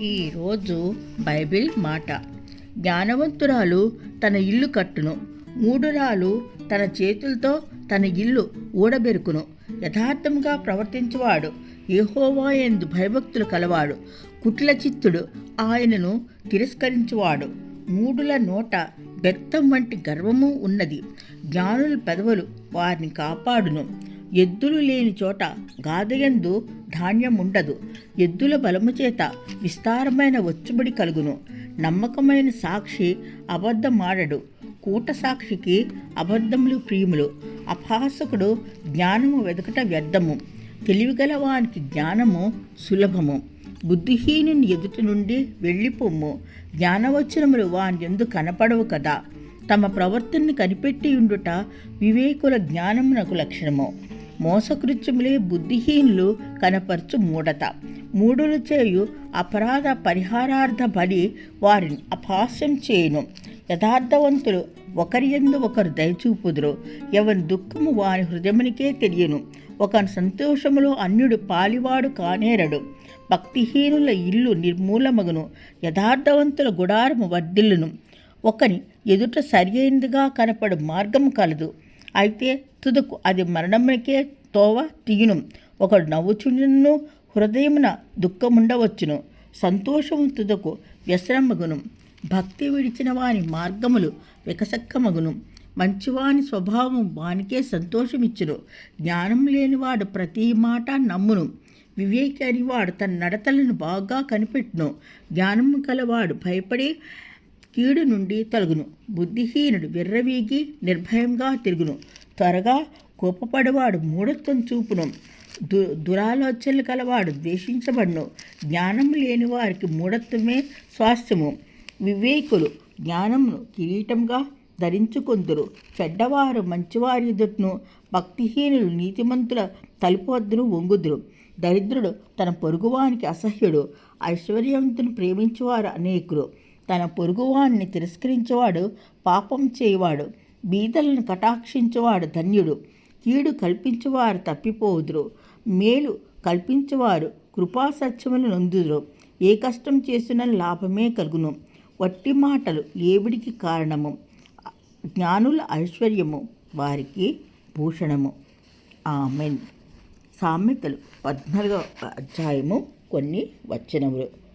ఈరోజు బైబిల్ మాట. జ్ఞానవంతురాలు తన ఇల్లు కట్టును. మూడురాలు తన చేతులతో తన ఇల్లు ఊడబెరుకును. యథార్థంగా ప్రవర్తించువాడు. ఏహోవా ఎందు భయభక్తులు కలవాడు. కుట్ల చిత్తుడు ఆయనను తిరస్కరించువాడు. మూడుల నోట బెత్తం వంటి గర్వము ఉన్నది. జ్ఞానుల పెదవులు వారిని కాపాడును. ఎద్దులు లేని చోట గాదయందు ధాన్యం ఉండదు ఎద్దుల బలము చేత విస్తారమైన వచ్చుబడి కలుగును. నమ్మకమైన సాక్షి అబద్ధమాడడు. కూట సాక్షికి అబద్ధములు ప్రియుములు. అభాసకుడు జ్ఞానము వెదకట వ్యర్థము. తెలివిగల వానికి జ్ఞానము సులభము. బుద్ధిహీనుని ఎదుటి నుండి వెళ్ళిపోము. జ్ఞానవచనములు వాని ఎందు కనపడవు కదా. తమ ప్రవర్తనని కనిపెట్టి ఉండుట వివేకుల జ్ఞానమునకు లక్షణము. మోసకృత్యములే బుద్ధిహీనులు కనపరచు మూఢత. మూడులు చేయు అపరాధ పరిహారార్థ బలి వారిని అపహాస్యం చేయును. యథార్థవంతులు ఒకరి ఎందు ఒకరు దయచూపుదురు. ఎవరి దుఃఖము వారి హృదయమునికే తెలియను. ఒకని సంతోషములో అన్యుడు పాలివాడు కానేరడు. భక్తిహీనుల ఇల్లు నిర్మూలమగును. యథార్థవంతుల గుడారము వర్ధిల్లును. ఒకని ఎదుట సరియైందిగా కనపడు మార్గం కలదు. అయితే తుదకు అది మరణమునికే తోవ తీయును. ఒకడు నవ్వుచును హృదయమున దుఃఖముండవచ్చును. సంతోషము తుదకు వ్యసనమగును. భక్తి విడిచిన వాని మార్గములు వికసక్కమగును. మంచివాని స్వభావం వానికే సంతోషమిచ్చును. జ్ఞానం లేనివాడు ప్రతి మాట నమ్మును. వివేకి అనివాడు తన నడతలను బాగా కనిపెట్టును. జ్ఞానము కలవాడు భయపడి కీడు నుండి తొలగును. బుద్ధిహీనుడు విర్రవీగి నిర్భయంగా తిరుగును. త్వరగా కోపపడవాడు మూఢత్వం చూపును. దు దురాలోచనలు కలవాడు ద్వేషించబడును. జ్ఞానం లేని వారికి మూఢత్వమే స్వాస్థ్యము. వివేకులు జ్ఞానమును కిరీటంగా ధరించుకొందురు. చెడ్డవారు మంచివారి ఎదుటను భక్తిహీనులు నీతిమంతుల తలుపు వద్దను వంగుదురు. దరిద్రుడు తన పొరుగువానికి అసహ్యుడు. ఐశ్వర్యవంతుని ప్రేమించేవారు అనేకులు. తన పొరుగువాణ్ణి తిరస్కరించేవాడు పాపం చేయవాడు బీదలను కటాక్షించేవాడు ధన్యుడు కీడు కల్పించువారు తప్పిపోదురు మేలు కల్పించువారు కృపాసత్యములు నొందుదురు ఏ కష్టం చేసిన లాభమే కలుగును. వట్టి మాటలు ఏవిడికి కారణము? జ్ఞానుల ఐశ్వర్యము వారికి భూషణము. ఆమెన్. సామెతలు పద్నాలుగో అధ్యాయము కొన్ని వచనములు.